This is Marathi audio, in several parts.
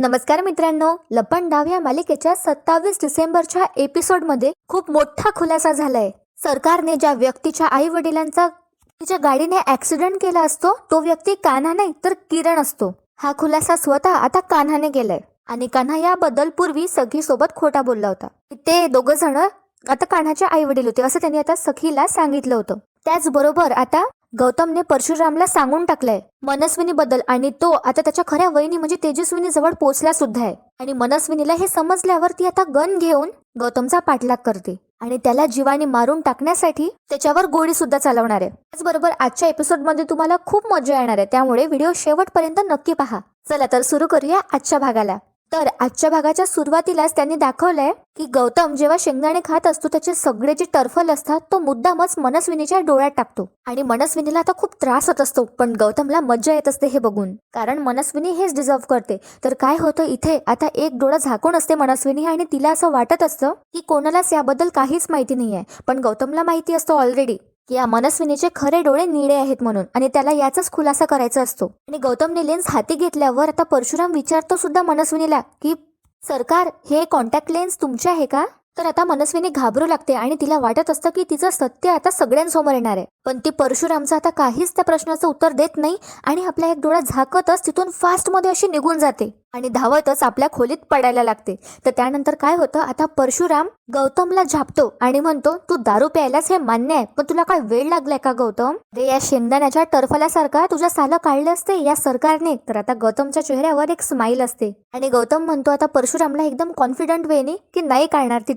नमस्कार मित्रांनो लपन डाव या मालिकेच्या सत्तावीस डिसेंबरच्या एपिसोडमध्ये खूप मोठा खुलासा झालाय. सरकारने ज्या व्यक्तीच्या आई वडिलांचा तिच्या गाडीने ऍक्सिडेंट केला असतो तो व्यक्ती कान्हा नाही तर किरण असतो. हा खुलासा स्वतः आता कान्हाने केलाय. आणि कान्हा याबद्दल पूर्वी सखी सोबत खोटा बोलला होता. ते दोघ जण आता कान्हाचे आई वडील होते असं त्यांनी आता सखीला सांगितलं होतं. त्याचबरोबर आता गौतमने परशुरामला सांगून टाकलंय मनस्विनी बद्दल आणि तो आता त्याच्या खऱ्या वहिनी म्हणजे तेजस्विनी जवळ पोहोचला सुद्धा आहे. आणि मनस्विनीला हे समजल्यावर ती आता गन घेऊन गौतमचा पाठलाग करते आणि त्याला जीवानी मारून टाकण्यासाठी त्याच्यावर गोळी सुद्धा चालवणार आहे. त्याचबरोबर आजच्या एपिसोडमध्ये तुम्हाला खूप मजा येणार आहे त्यामुळे व्हिडिओ शेवटपर्यंत नक्की पहा. चला तर सुरू करूया आजच्या भागाला. तर आजच्या भागाच्या सुरुवातीलाच त्यांनी दाखवलंय की गौतम जेव्हा शेंगदाणे खात असतो त्याचे सगळे जे टर्फल असतात तो मुद्दामच मनस्विनीच्या डोळ्यात टाकतो. आणि मनस्विनीला आता खूप त्रास होत असतो पण गौतमला मज्जा येत असते हे बघून. कारण मनस्विनी हेच डिझर्व करते. तर काय होतं इथे? आता एक डोळा झाकून असते मनस्विनी आणि तिला असं वाटत असतं की कोणालाच याबद्दल काहीच माहिती नाहीये. पण गौतमला माहिती असतं ऑलरेडी की या मनस्विनीचे खरे डोळे निळे आहेत म्हणून आणि त्याला याचाच खुलासा करायचा असतो. आणि गौतमने लेन्स हाती घेतल्यावर आता परशुराम विचारतो सुद्धा मनस्विनीला की सरकार हे कॉन्टॅक्ट लेन्स तुमचे आहे का? तर आता मनस्विनी घाबरू लागते आणि तिला वाटत असतं की तिचं सत्य आता सगळ्यांसमोर येणार आहे. पण ती परशुरामचं आता काहीच त्या प्रश्नाचं उत्तर देत नाही आणि आपला एक डोळा झाकतच तिथून फास्टमध्ये अशी निघून जाते. आणि धावतच आपल्या खोलीत पडायला लागते. तर त्यानंतर काय होतं? आता परशुराम गौतमला झापतो आणि म्हणतो तू दारू प्यायलाच हे मान्य आहे पण तुला काय वेळ लागलाय का गौतम? रे या शेंगदाण्याच्या टरफलासारखा तुझ्या सालं काढलं असते या सरकारने. तर आता गौतमच्या चेहऱ्यावर एक स्माईल असते. आणि गौतम म्हणतो आता परशुरामला एकदम कॉन्फिडंट वेने की नाही काढणार ती.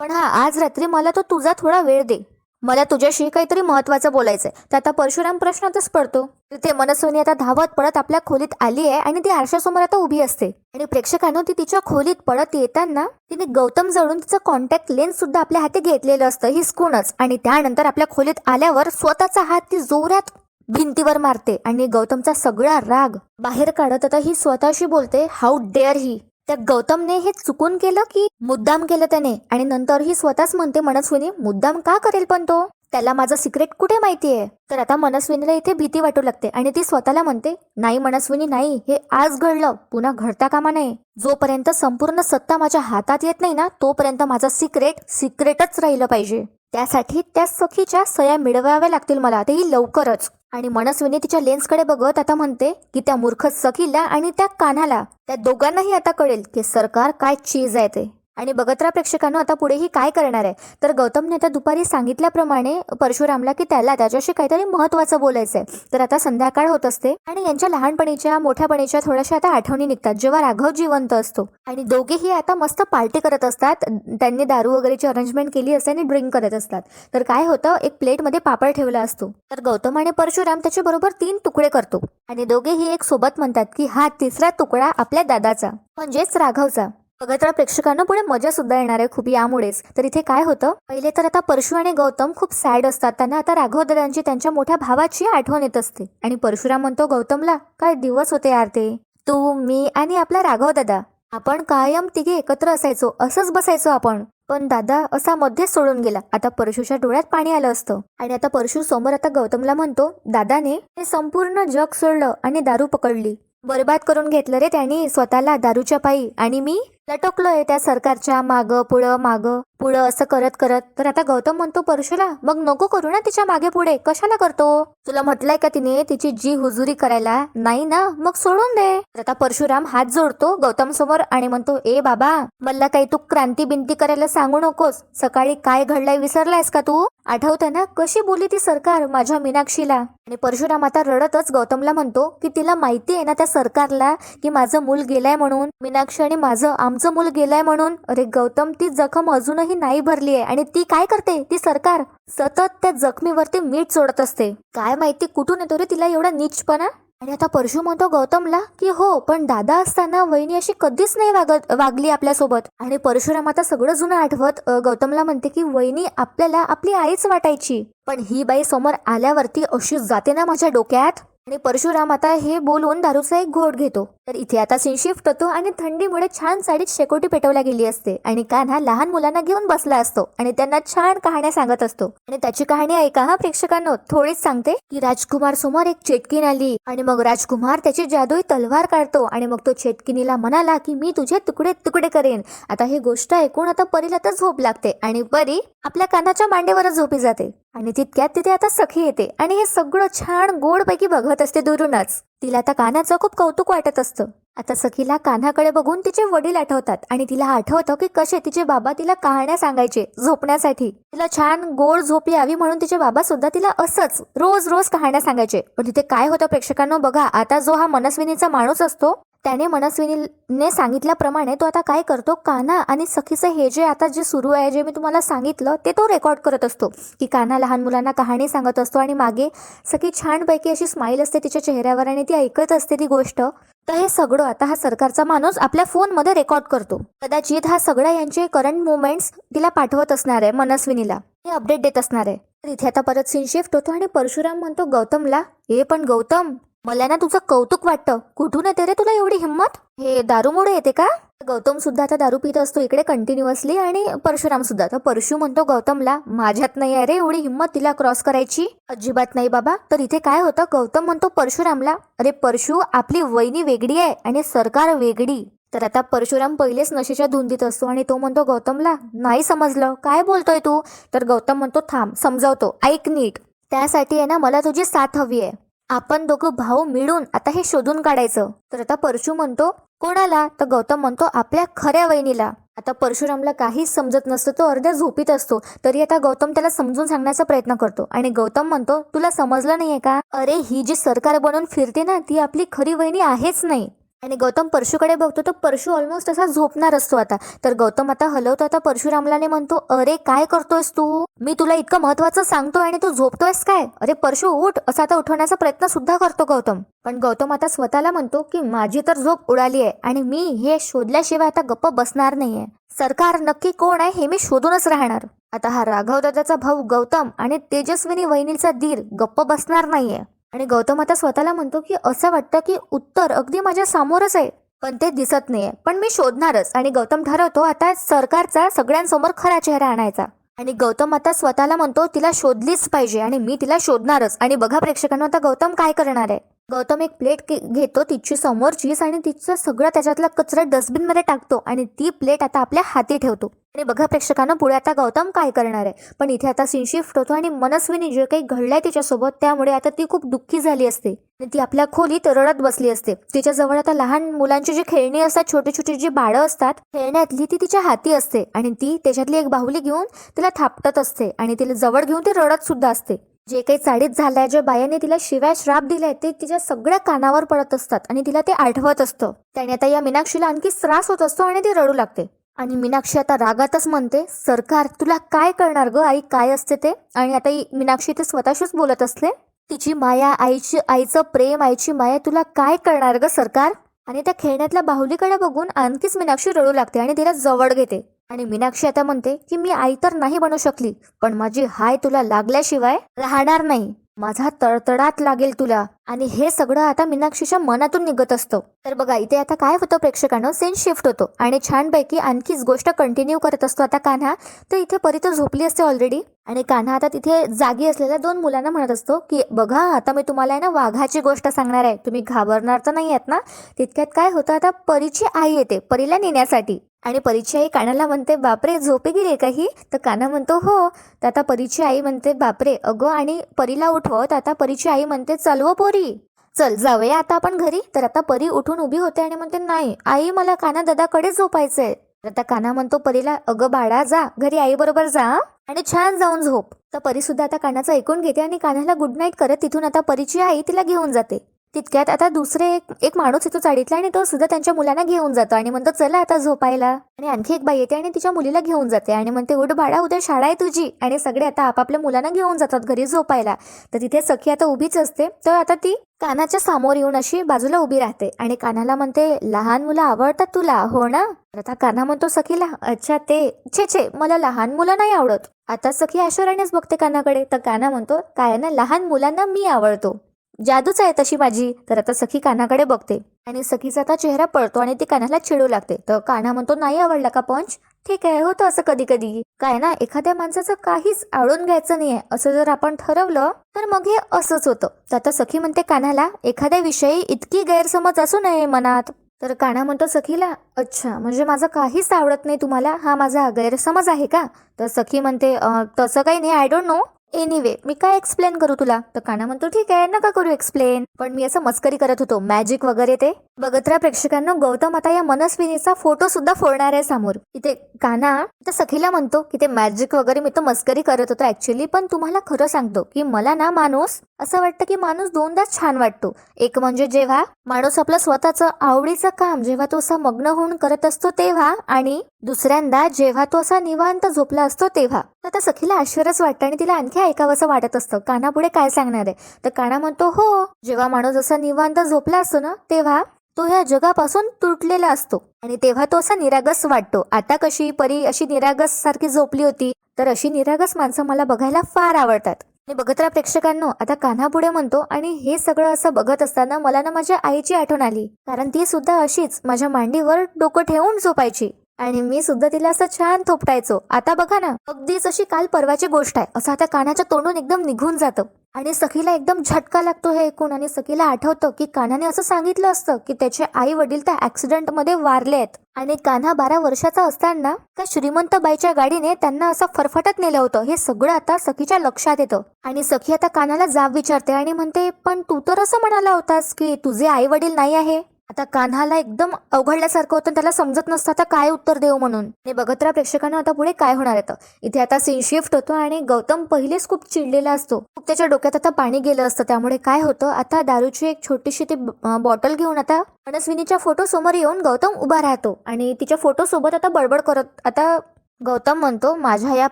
पण हा आज रात्री मला तो तुझा थोडा वेळ दे. मला तुझ्याशी काहीतरी महत्वाचं बोलायचंय. तर आता परशुराम प्रश्नातच पडतो. तिथे मनस्वनी आता धावत पडत आपल्या खोलीत आली आहे आणि ती आरशासमोर आता उभी असते. आणि प्रेक्षकांनो ती तिच्या खोलीत पडत येताना तिने गौतम जवळून तिचं कॉन्टॅक्ट लेन्स सुद्धा आपल्या हाती घेतलेलं असतं. हिसकूनच आणि त्यानंतर आपल्या खोलीत आल्यावर स्वतःचा हात ती जोरात भिंतीवर मारते आणि गौतमचा सगळा राग बाहेर काढत आता ही स्वतःशी बोलते. हाऊ डेअर ही त्या गौतमने हे चुकून केलं की मुद्दाम केलं त्याने? आणि नंतर ही स्वतःच म्हणते मनस्विनी मुद्दाम का करेल पण तो? त्याला माझं सिक्रेट कुठे माहिती आहे? तर आता मनस्विनीला इथे भीती वाटू लागते आणि ती स्वतःला म्हणते नाही मनस्विनी नाही. हे आज घडलं. पुन्हा घडता कामा नये. जोपर्यंत संपूर्ण सत्ता माझ्या हातात येत नाही ना तोपर्यंत माझं सिक्रेट सिक्रेटच राहिलं पाहिजे. त्यासाठी त्या सखीच्या सया मिळवाव्या लागतील मला. तेही लवकरच. आणि मनस्विनी तिच्या लेन्सकडे बघत आता म्हणते की त्या मूर्ख सखीला आणि त्या कान्हाला त्या दोघांनाही आता कळेल की सरकार काय चीज आहे ते. आणि बघत राहा प्रेक्षकांनो आता पुढेही काय करणार आहे. तर गौतमने आता दुपारी सांगितल्याप्रमाणे परशुरामला की त्याला त्याच्याशी काहीतरी महत्वाचं आहे तर आता संध्याकाळ होत असते आणि यांच्या लहानपणीच्या मोठ्यापणीच्या थोड्याशा आता आठवणी निघतात जेव्हा राघव जिवंत असतो. आणि दोघेही आता मस्त पार्टी करत असतात त्यांनी दारू वगैरेची अरेंजमेंट केली असते आणि ड्रिंक करत असतात. तर काय होतं एक प्लेटमध्ये पापड ठेवला असतो. तर गौतम आणि परशुराम त्याच्या बरोबर तीन तुकडे करतो. आणि दोघेही एक सोबत म्हणतात की हा तिसरा तुकडा आपल्या दादाचा म्हणजेच राघवचा. बघत राहा प्रेक्षकांना पुढे मजा सुद्धा येणार आहे खूप यामुळेच. तर इथे काय होतं? पहिले तर आता परशु आणि गौतम खूप सॅड असतात. त्यांना आता राघव दादांची त्यांच्या मोठ्या भावाची आठवण येत असते. आणि परशुराम म्हणतो गौतमला काय दिवस होते यार ते? तू मी आणि आपला राघव दादा. आपण कायम तिघे एकत्र असायचो. असंच बसायचो आपण. पण दादा असा मध्येच सोडून गेला. आता परशुच्या डोळ्यात पाणी आलं असतं. आणि आता परशु समोर आता गौतमला म्हणतो दादाने हे संपूर्ण जग सोडलं आणि दारू पकडली. बरबाद करून घेतलं रे त्यांनी. स्वतःला दारूच्या पायी. आणि मी लटकलोय त्या सरकारच्या मागं पुढं मागं. पुढं असं करत करत. तर आता गौतम म्हणतो परशुला मग नको करू ना तिच्यामागे पुढे. कशाला करतो? तुला म्हटलंय का तिने तिची जी हुजुरी करायला? नाही ना. मग सोडून दे. तर आता परशुराम हात जोडतो गौतम समोर आणि म्हणतो ए बाबा मला काही तू क्रांती बिंती करायला सांगू नकोस. सकाळी काय घडलंय विसरलायस का तू? आठवतं ना कशी बोली ती सरकार माझ्या मीनाक्षीला? आणि परशुराम आता रडतच गौतमला म्हणतो की तिला माहिती आहे ना त्या सरकारला की माझं मूल गेलाय म्हणून. मीनाक्षी आणि माझं आमचं मूल गेलाय म्हणून. अरे गौतम ती जखम अजूनही ही नाही भरली आहे आणि ती काय करते? ती सरकार सतत त्या जखमीवरती मीठ सोडत असते. काय माहिती कुठून येतो रे तिला एवढा नीचपणा? आणि आता परशु म्हणतो गौतमला की हो पण दादा असताना वहिनी अशी कधीच नाही वागत वागली आपल्यासोबत. आणि परशुराम आता सगळं जुनं आठवत गौतमला म्हणते की वहिनी आपल्याला आपली आईच वाटायची. पण ही बाई समोर आल्यावरती अशी जाते ना माझ्या डोक्यात? आणि परशुराम आता हे बोलून दारूचा एक घोट घेतो. तर इथे आता सीन शिफ्ट होतो आणि थंडीमुळे छान साडीत शेकोटी पेटवल्या गेली असते. आणि कान्हा लहान मुलांना घेऊन बसला असतो आणि त्यांना छान कहाण्या सांगत असतो. आणि त्याची कहाणी ऐका हा प्रेक्षकांनो. थोडीच सांगते. की राजकुमार समोर एक चेटकीन आली आणि मग राजकुमार त्याची जादुई तलवार काढतो आणि मग तो चेटकिनीला म्हणाला की मी तुझे तुकडे तुकडे करेन. आता ही गोष्ट ऐकून आता परीला तर झोप लागते आणि परी आपल्या कानाच्या मांडेवरच झोपी जाते. आणि तितक्यात तिथे आता सखी येते आणि हे सगळं छान गोडपैकी बघत असते दुरूनच. तिला आता कानाचं खूप कौतुक वाटत असतं. आता सखीला कान्हाकडे बघून तिचे वडील आठवतात आणि तिला आठवतं की कसे तिचे बाबा तिला कहाण्या सांगायचे झोपण्यासाठी. तिला छान गोड झोप यावी म्हणून तिचे बाबा सुद्धा तिला असंच रोज रोज कहाण्या सांगायचे. पण तिथे काय होतं प्रेक्षकांनो बघा आता जो हा मनस्विनीचा माणूस असतो त्याने मनस्विनीने सांगितल्याप्रमाणे तो आता काय करतो? कान्हा आणि सखीचं हे जे आता जे सुरू आहे जे मी तुम्हाला सांगितलं ते तो रेकॉर्ड करत असतो. की कान्हा लहान मुलांना कहाणी सांगत असतो आणि मागे सखी छानपैकी अशी स्माईल असते तिच्या चेहऱ्यावर आणि ती ऐकत असते ती गोष्ट. तर हे सगळं आता हा सरकारचा माणूस आपल्या फोनमध्ये रेकॉर्ड करतो. कदाचित हा सगळा यांचे करंट मुवमेंट्स तिला पाठवत असणार आहे मनस्विनीला. हे अपडेट देत असणार आहे. तर इथे आता परत सीन शिफ्ट होतो आणि परशुराम म्हणतो गौतमला? हे पण गौतम. मला ना तुझं कौतुक वाटतं. कुठून येते रे तुला एवढी हिंमत? हे दारूमुळे येते का? गौतम सुद्धा आता दारू पित असतो इकडे कंटिन्युअसली आणि परशुराम सुद्धा. तर परशु म्हणतो गौतमला माझ्यात नाही आहे रे एवढी हिंमत तिला क्रॉस करायची. अजिबात नाही बाबा. तर इथे काय होतं? गौतम म्हणतो परशुरामला अरे परशु आपली वहिनी वेगळी आहे आणि सरकार वेगळी. तर आता परशुराम पहिलेच नशेच्या धुंदीत असतो आणि तो म्हणतो गौतमला नाही समजलं. काय बोलतोय तू? तर गौतम म्हणतो थांब समजावतो. ऐक नीट. त्यासाठी आहे ना मला तुझी साथ हवी आहे. आपण दोघं भाऊ मिळून आता हे शोधून काढायचं. तर आता परशु म्हणतो कोणाला? तर गौतम म्हणतो आपल्या खऱ्या वहिनीला. आता परशुरामला काहीच समजत नसतं तो अर्ध्या झोपीत असतो. तरी आता गौतम त्याला समजून सांगण्याचा प्रयत्न करतो. आणि गौतम म्हणतो तुला समजलं नाहीये का? अरे ही जी सरकार बनवून फिरते ना ती आपली खरी वहिनी आहेच नाही. आणि गौतम परशुकडे बघतो तर परशु ऑलमोस्ट असा झोपणार असतो आता. तर गौतम आता हलवतो आता परशुरामलाने म्हणतो अरे काय करतोयस तू? मी तुला इतकं महत्वाचं सांगतो आणि तू झोपतोयस काय? अरे परशु उठ. असा आता उठवण्याचा प्रयत्न सुद्धा करतो गौतम. पण गौतम आता स्वतःला म्हणतो की माझी तर झोप उडाली आहे आणि मी हे शोधल्याशिवाय आता गप्प बसणार नाहीये. सरकार नक्की कोण आहे हे मी शोधूनच राहणार. आता हा राघव दादाचा भाऊ गौतम आणि तेजस्विनी वहिनीचा धीर गप्प बसणार नाहीये. आणि गौतम आता स्वतःला म्हणतो की असं वाटतं की उत्तर अगदी माझ्या समोरच आहे. पण ते दिसत नाहीये. पण मी शोधणारच. आणि गौतम ठरवतो आता सरकारचा सगळ्यांसमोर खरा चेहरा आणायचा. आणि गौतम आता स्वतःला म्हणतो तिला शोधलीच पाहिजे आणि मी तिला शोधणारच. आणि बघा प्रेक्षकांना आता गौतम काय करणार आहे? गौतम एक प्लेट घेतो तिची समोरचीच आणि तिचं सगळं त्याच्यातला कचरा डस्टबिनमध्ये टाकतो आणि ती प्लेट आता आपल्या हाती ठेवतो. आणि बघा प्रेक्षकांना पुढे आता गौतम काय करणार आहे? पण इथे आता सीन शिफ्ट होतो आणि मनस्विनी जे काही घडलंय तिच्यासोबत त्यामुळे आता ती खूप दुःखी झाली असते. आणि ती आपल्या खोलीत रडत बसली असते. तिच्याजवळ आता लहान मुलांची जी खेळणी असतात छोटी छोटी जी बाळं असतात खेळण्यातली ती तिच्या हाती असते. आणि ती त्याच्यातली एक बाहुली घेऊन तिला थापटत असते आणि तिला जवळ घेऊन ती रडत सुद्धा असते. जे काही चाळीत झालंय ज्या बायाने तिला शिवाय श्राप दिलाय ते तिच्या सगळ्या कानावर पडत असतात आणि तिला ते आठवत असतं. त्याने आता या मीनाक्षीला आणखी त्रास होत असतो आणि ती रडू लागते. आणि मीनाक्षी आता रागातच म्हणते सरकार तुला काय करणार ग? आई काय असते ते? आणि आता मीनाक्षी ते स्वतःशीच बोलत असले तिची माया आईची आईचं प्रेम आईची माया तुला काय करणार ग सरकार? आणि त्या खेळण्यातल्या बाहुलीकडे बघून आणखीच मीनाक्षी रडू लागते आणि तिला जवळ घेते. आणि मीनाक्षी आता म्हणते की मी आई तर नाही बनू शकली पण माझी हाय तुला लागल्याशिवाय राहणार नाही. माझा तळतडात लागेल तुला. आणि हे सगळं आता मीनाक्षीच्या मनातून निघत असतं. तर बघा इथे आता काय होतं प्रेक्षकांना? सेन शिफ्ट होतो. आणि छानपैकी आणखीच गोष्ट कंटिन्यू करत असतो आता कान्हा. तर इथे परी तर झोपली असते ऑलरेडी आणि कान्हा आता तिथे जागी असलेल्या दोन मुलांना म्हणत असतो की बघा आता मी तुम्हाला आहे ना वाघाची गोष्ट सांगणार आहे. तुम्ही घाबरणार तर नाही आहेत ना? तितक्यात काय होतं? आता परीची आई येते परीला नेण्यासाठी. आणि परीची आई कानाला म्हणते बापरे झोपे गेली का ही? तर काना म्हणतो हो. तर आता परीची आई म्हणते बापरे अगं आणि परीला उठवत आता परीची आई म्हणते चलव हो पोरी. चल जाऊया आता आपण घरी. तर आता परी उठून उभी होते आणि म्हणते नाही आई मला काना दादाकडे झोपायचंय. तर आता काना म्हणतो परीला अगं बाळा जा घरी आई बरोबर जा आणि छान जाऊन झोप. तर परी सुद्धा आता कानाचं ऐकून घेते आणि कानाला गुड नाईट करत तिथून आता परीची आई तिला घेऊन जाते. तितक्यात आता दुसरे एक एक माणूस येतो चाळीतला आणि तो सुद्धा त्यांच्या मुलांना घेऊन जातो आणि म्हणतो चला आता झोपायला. आणि आणखी एक बाई येते आणि तिच्या मुलीला घेऊन जाते आणि म्हणते उठ भाडा उद्या शाळा आहे तुझी. आणि सगळे आता आपापल्या मुलांना घेऊन जातात घरी झोपायला. तर तिथे सखी आता उभीच असते. तर आता ती कानाच्या समोर येऊन अशी बाजूला उभी राहते आणि कानाला म्हणते लहान मुलं आवडतात तुला हो ना? आता काना म्हणतो सखीला अच्छा ते छे छे मला लहान मुलं नाही आवडत. आता सखी ऐश्वर्यानेच बघते कानाकडे. तर काना म्हणतो काय ना लहान मुलांना मी आवडतो. जादूच आहे तशी माझी. तर आता सखी कानाकडे बघते. आणि सखीचा आता चेहरा पळतो आणि ती कानाला चिडू लागते. तर काना म्हणतो नाही आवडला का पंच? ठीक आहे होतं असं कधी कधी काय ना एखाद्या माणसाचं काहीच आळून घ्यायचं नाही आहे असं जर आपण ठरवलं तर मग हे असंच होतं. तर आता सखी म्हणते कानाला एखाद्या विषयी इतकी गैरसमज असू नये मनात. तर काना म्हणतो सखीला अच्छा म्हणजे माझं काहीच आवडत नाही तुम्हाला. हा माझा गैरसमज आहे का? तर सखी म्हणते तसं काही नाही. आय डोंट नो एनिवे मी काय एक्सप्लेन करू तुला? तर काना म्हणतो ठीक आहे नका करू एक्सप्लेन पण मी असं मस्करी करत होतो. मॅजिक वगैरे ते. बघत राहा प्रेक्षकांना गौतम आता या मनस्विनीचा फोटो सुद्धा फोडणार आहे समोर. इथे काना तर सखीला म्हणतो की ते मॅजिक वगैरे मी तर मस्करी करत होतो ऍक्च्युली पण तुम्हाला खरं सांगतो की मला ना माणूस असं वाटतं की माणूस दोनदाच छान वाटतो. एक म्हणजे जेव्हा माणूस आपलं स्वतःचं आवडीचं काम जेव्हा तो असा मग्न होऊन करत असतो तेव्हा आणि दुसऱ्यांदा जेव्हा तो असा निवांत झोपला असतो तेव्हा. तर आता सखीला आश्चर्यच वाटतं आणि तिला आणखी ऐकावंसं वाटत असतं. काना पुढे काय सांगणार आहे? तर काना म्हणतो हो जेव्हा माणूस असा निवांत झोपला असतो ना तेव्हा तो ह्या जगापासून तुटलेला असतो. आणि तेव्हा तो असा निरागस वाटतो. आता कशी परी अशी निरागस सारखी झोपली होती तर अशी निरागस माणसं मला बघायला फार आवडतात. आणि बघत राहा प्रेक्षकांनो आता कान्हा पुढे म्हणतो आणि हे सगळं असं बघत असताना मला ना माझ्या आईची आठवण आली. कारण ती सुद्धा अशीच माझ्या मांडीवर डोकं ठेवून झोपायची. आणि मी सुद्धा तिला असं छान थोपटायचो. आता बघा ना अगदीच अशी काल परवाची गोष्ट आहे. असं आता कानाच्या तोंडून एकदम निघून जातं. आणि सखीला एकदम झटका लागतो हे ऐकून आणि सखीला आठवतं की कान्हाने असं सांगितलं असतं की त्याचे आई वडील त्या ऍक्सिडेंटमध्ये वारले आहेत. आणि कान्हा बारा वर्षाचा असताना त्या श्रीमंत बाईच्या गाडीने त्यांना असं फरफटत नेलं होतं. हे सगळं आता सखीच्या लक्षात येतं. आणि सखी आता कानाला जाब विचारते आणि म्हणते पण तू तर असं म्हणाला होतास की तुझे आई वडील नाही आहे? आता कान्हाला एकदम अवघडल्यासारखं होतं त्याला समजत नसतं आता काय उत्तर देऊ म्हणून. हे बघत राहा प्रेक्षकांना आता पुढे काय होणार येतं इथे आता सीन शिफ्ट होतो आणि गौतम पहिलेच खूप चिडलेला असतो. खूप त्याच्या डोक्यात आता पाणी गेलं असतं त्यामुळे काय होतं आता दारूची एक छोटीशी ती बॉटल घेऊन आता मनस्विनीच्या फोटो समोर येऊन गौतम उभा राहतो. आणि तिच्या फोटो सोबत आता बडबड करत आता गौतम म्हणतो माझ्या या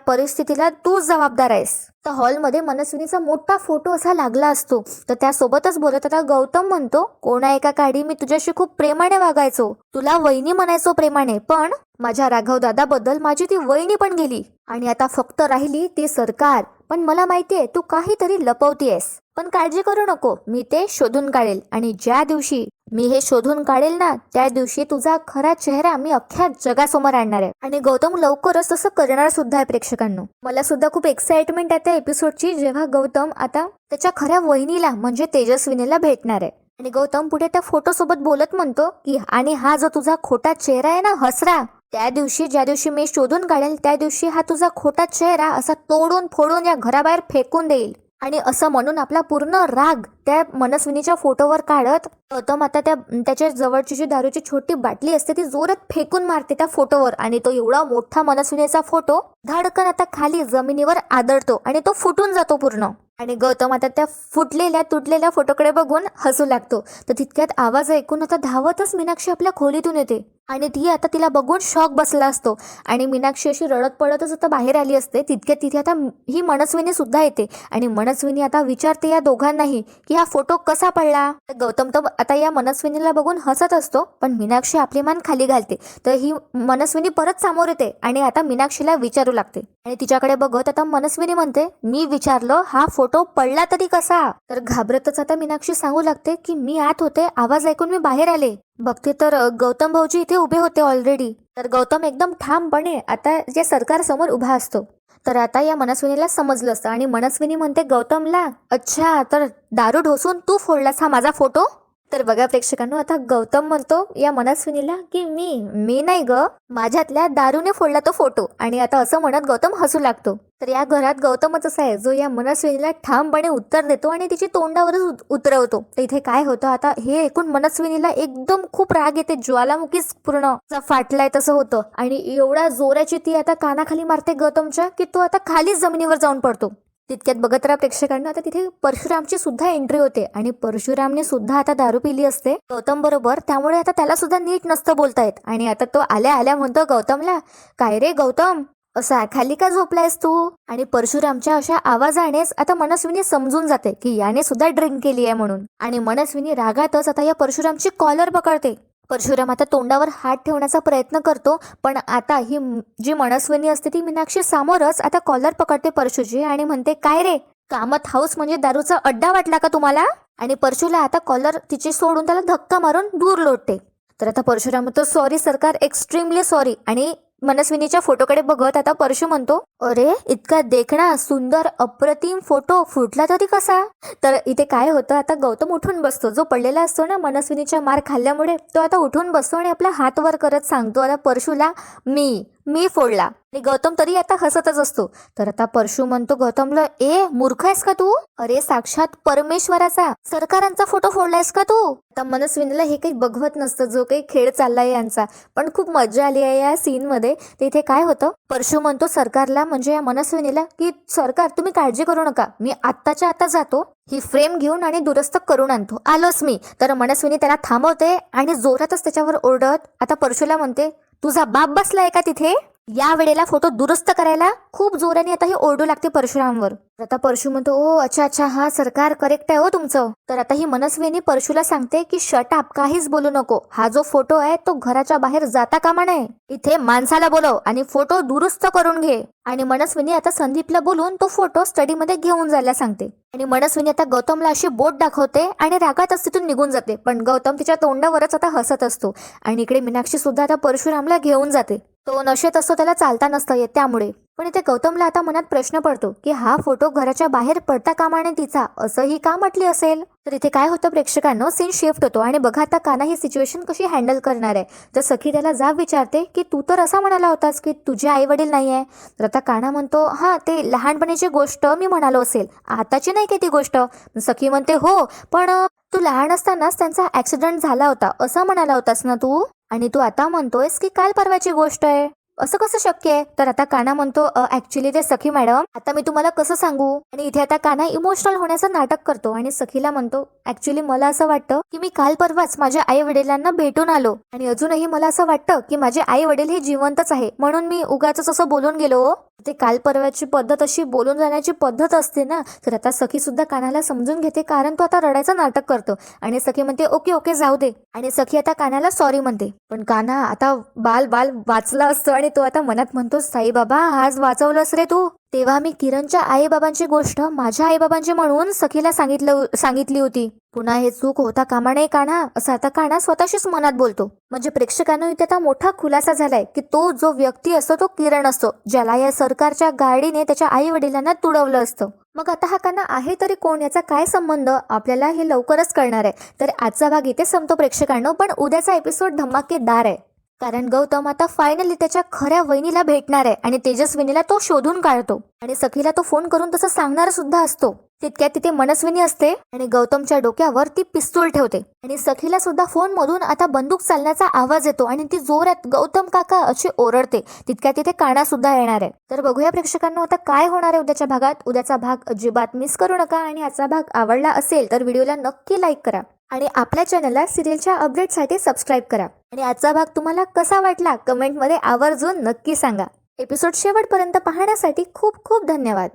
परिस्थितीला तूच जबाबदार आहेस. तर हॉलमध्ये मनस्विनीचा मोठा फोटो असा लागला असतो. तर त्यासोबतच बोलत आता गौतम म्हणतो कोणा एका काळी मी तुझ्याशी खूप प्रेमाने वागायचो. तुला वहिनी म्हणायचो प्रेमाने पण माझ्या राघव दादाबद्दल माझी ती वहिनी पण गेली. आणि आता फक्त राहिली ती सरकार. पण मला माहितीये तू काहीतरी लपवतीयस. पण काळजी करू नको. मी ते शोधून काढेल. आणि ज्या दिवशी मी हे शोधून काढेल ना त्या दिवशी तुझा खरा चेहरा मी अख्ख्या जगासमोर आणणार आहे. आणि गौतम लवकरच तसं करणार सुद्धा आहे प्रेक्षकांनो. मला सुद्धा खूप एक्साइटमेंट आहे त्या एपिसोडची जेव्हा गौतम आता त्याच्या खऱ्या वहिनीला म्हणजे तेजस्विनीला भेटणार आहे. आणि गौतम पुढे त्या फोटो सोबत बोलत म्हणतो की आणि हा जो तुझा खोटा चेहरा आहे ना हसरा त्या दिवशी ज्या दिवशी मी शोधून काढेल त्या दिवशी हा तुझा खोटा चेहरा असा तोडून फोडून या घराबाहेर फेकून देईल. आणि असं म्हणून आपला पूर्ण राग त्या मनस्विनीच्या फोटोवर काढत गौतम आता त्या त्याच्या जवळची जी दारूची छोटी बाटली असते ती जोरात फेकून मारते त्या फोटोवर. आणि तो एवढा मोठा मनसुनेचा फोटो धडकन आता खाली जमिनीवर आदळतो आणि तो फुटून जातो पूर्ण. आणि गौतम आता त्या फुटलेल्या तुटलेल्या फोटोकडे बघून हसू लागतो. तर तितक्यात आवाज ऐकून आता धावतच मीनाक्षी आपल्या खोलीतून येते. आणि ती आता तिला बघून शॉक बसला असतो. आणि मीनाक्षी अशी रडत पडतच आता बाहेर आली असते. तितक्यात तिथे आता ही मनस्विनी सुद्धा येते. आणि मनस्विनी आता विचारते या दोघांनाही की हा फोटो कसा पडला? तर गौतम तर आता या मनस्विनीला बघून हसत असतो पण मीनाक्षी आपली मान खाली घालते. तर ही मनस्विनी परत समोर येते आणि आता मीनाक्षीला विचारू लागते. आणि तिच्याकडे बघत आता मनस्विनी म्हणते मी विचारलं हा फोटो पडला तरी कसा? तर घाबरतच आता मीनाक्षी सांगू लागते की मी आत होते आवाज ऐकून मी बाहेर आले. बघते तर गौतम भाऊजी इथे उभे होते ऑलरेडी तर गौतम एकदम ठामपणे आता या सरकार समोर उभा असतो. तर आता या मनस्विनीला समजलं असतं आणि मनस्विनी म्हणते गौतमला अच्छा तर दारू ढोसून तू फोडलास हा माझा फोटो? तर बघा प्रेक्षकांनो आता गौतम म्हणतो या मनस्विनीला की मी मी नाही ग माझ्यातल्या दारूने फोडला तो फोटो. आणि आता असं म्हणत गौतम हसू लागतो. तर या घरात गौतमच असा आहे जो या मनस्विनीला ठामपणे उत्तर देतो आणि तिची तोंडावरच उतरवतो. तर इथे काय होतं आता हे ऐकून मनस्विनीला एकदम खूप राग येते ज्वालामुखीच पूर्ण फाटलाय तसं होतं. आणि एवढ्या जोराची ती आता कानाखाली मारते गौतमच्या की तो आता खालीच जमिनीवर जाऊन पडतो. तितक्यात बघत राहा प्रेक्षकांना आता तिथे परशुरामची सुद्धा एंट्री होते आणि परशुरामने सुद्धा आता दारू पिली असते. गौतम बरोबर त्यामुळे आता त्याला सुद्धा नीट नसतं बोलतायत. आणि आता तो आल्या आल्या म्हणतो गौतमला काय रे गौतम असा खाली का झोपलायस तू? आणि परशुरामच्या अशा आवाजानेच आता मनस्विनी समजून जाते की याने सुद्धा ड्रिंक केली आहे म्हणून. आणि मनस्विनी रागातच आता या परशुरामची कॉलर पकडते. परशुराम आता तोंडावर हात ठेवण्याचा प्रयत्न करतो पण आता ही जी मनस्विनी असते ती मीनाक्षी समोरच आता कॉलर पकडते परशुची आणि म्हणते काय रे? कामत हाऊस म्हणजे दारूचा अड्डा वाटला का तुम्हाला? आणि परशुला आता कॉलर तिची सोडून त्याला धक्का मारून दूर लोटते. तर आता परशुराम म्हणतो सॉरी सरकार एक्स्ट्रीमली सॉरी. आणि मनस्विनीच्या फोटोकडे बघत आता परशु म्हणतो अरे इतका देखणा सुंदर अप्रतिम फोटो फुटला तरी कसा? तर इथे काय होतं आता गौतम उठून बसतो. जो पडलेला असतो ना मनस्विनीच्या मार खाल्ल्यामुळे तो आता उठून बसतो आणि आपला हात वर करत सांगतो आता परशुला मी मी फोडला. आणि गौतम तरी आता हसतच असतो. तर आता परशु म्हणतो गौतमला ए मूर्ख आहेस का तू? अरे साक्षात परमेश्वराचा सरकारांचा फोटो फोडलायस का तू? आता मनस्विनीला हे काही बघवत नसतं जो काही खेळ चाललाय यांचा. पण खूप मजा आली आहे या सीन मध्ये. तिथे काय होतं परशु म्हणतो सरकारला म्हणजे या मनस्विनीला की सरकार तुम्ही काळजी करू नका मी आत्ताच्या आता जातो ही फ्रेम घेऊन आणि दुरुस्त करून आणतो. आलोच मी. तर मनस्विनी त्याला थांबवते आणि जोरातच त्याच्यावर ओरडत आता परशुला म्हणते तुझा बाप बसलाय का तिथे? या वेळेला फोटो दुरुस्त करायला खूप जोराने आता ही ओरडू लागते परशुरामवर. आता परशु म्हणतो ओ अच्छा अच्छा हा सरकार करेक्ट आहे हो तुमचं. तर आता ही मनस्विनी परशुला सांगते की शट आप काहीच बोलू नको. हा जो फोटो आहे तो घराच्या बाहेर जाता कामा नये. इथे माणसाला बोलव आणि फोटो दुरुस्त करून घे. आणि मनस्विनी आता संदीपला बोलून तो फोटो स्टडीमध्ये घेऊन जायला सांगते. आणि मनस्विनी आता गौतमला अशी बोट दाखवते आणि रागातच तिथून निघून जाते. पण गौतम तिच्या तोंडावरच आता हसत असतो. आणि इकडे मीनाक्षी सुद्धा आता परशुरामला घेऊन जाते. तो नशेत असतो त्याला चालता नसतं येत त्यामुळे. पण इथे गौतमला आता मनात प्रश्न पडतो की हा फोटो घराच्या बाहेर पडता कामाने तिचा असंही का म्हटली असेल? तर इथे काय होतं प्रेक्षकांनो? सीन शिफ्ट होतो आणि बघा आता काना ही सिच्युएशन कशी हँडल करणार आहे. तर सखी त्याला जाब विचारते की तू तर असा म्हणाला होतास की तुझे आई वडील नाही आहे तर आता काना म्हणतो हा ते लहानपणीची गोष्ट मी म्हणालो असेल. आताची नाही की ती गोष्ट? सखी म्हणते हो पण तू लहान असतानाच त्यांचा ऍक्सिडेंट झाला होता. असं म्हणाला होतास ना तू? आणि तू आता म्हणतोयस की काल परवाची गोष्ट आहे? असं कसं शक्य आहे? तर आता काना म्हणतो ऍक्च्युली ते सखी मॅडम आता मी तुम्हाला कसं सांगू? आणि इथे आता काना इमोशनल होण्याचं नाटक करतो आणि सखीला म्हणतो ऍक्च्युली मला असं वाटतं की मी काल परवाच माझ्या आई वडिलांना भेटून आलो आणि अजूनही मला असं वाटतं की माझे आई वडील हे जिवंतच आहे. म्हणून मी उगाच असं बोलून गेलो हो. ते काल परवाची पद्धत अशी बोलून जाण्याची पद्धत असते ना तर आता सखी सुद्धा कानाला समजून घेते कारण तो आता रडायचं नाटक करतो. आणि सखी म्हणते ओके ओके जाऊ दे. आणि सखी आता कानाला सॉरी म्हणते. पण काना आता बाल बाल वाचला असतो आणि तो आता मनात म्हणतो साई बाबा आज वाचवलंस रे तू? तेव्हा मी किरणच्या आईबाबांची गोष्ट माझ्या आईबाबांची म्हणून सखीला सांगितलं सांगितली होती. पुन्हा हे चूक होता कामा नाही काना असं आता काना स्वतःशीच मनात बोलतो. म्हणजे प्रेक्षकांना इथे आता मोठा खुलासा झालाय की तो जो व्यक्ती असतो तो किरण असतो ज्याला या सरकारच्या गाडीने त्याच्या आई वडिलांना तुडवलं असतं. मग आता हा काना आहे तरी कोण? याचा काय संबंध? आपल्याला हे लवकरच कळणार आहे. तर आजचा भाग इथे संपतो प्रेक्षकांनो पण उद्याचा एपिसोड धमाकेदार आहे. कारण गौतम आता फायनली त्याच्या खऱ्या वहिनीला भेटणार आहे आणि तेजस्विनीला तो शोधून काढतो. आणि सखीला तो फोन करून तसं सांगणार सुद्धा असतो. तितक्यात तिथे मनस्विनी असते आणि गौतमच्या डोक्यावर ती पिस्तूल ठेवते. आणि सखीला सुद्धा फोन मधून आता बंदूक चालण्याचा आवाज येतो आणि ती जोरात गौतम काका अशी ओरडते. तितक्यात तिथे काना सुद्धा येणार आहे. तर बघूया प्रेक्षकांना आता काय होणार आहे उद्याच्या भागात? उद्याचा भाग अजिबात मिस करू नका आणि याचा भाग आवडला असेल तर व्हिडिओला नक्की लाईक करा. आणि आपल्या चॅनलला सिरियलच्या अपडेटसाठी सबस्क्राईब करा. आणि आजचा भाग तुम्हाला कसा वाटला कमेंटमध्ये आवर्जून नक्की सांगा. एपिसोड शेवटपर्यंत पाहण्यासाठी खूप खूप धन्यवाद.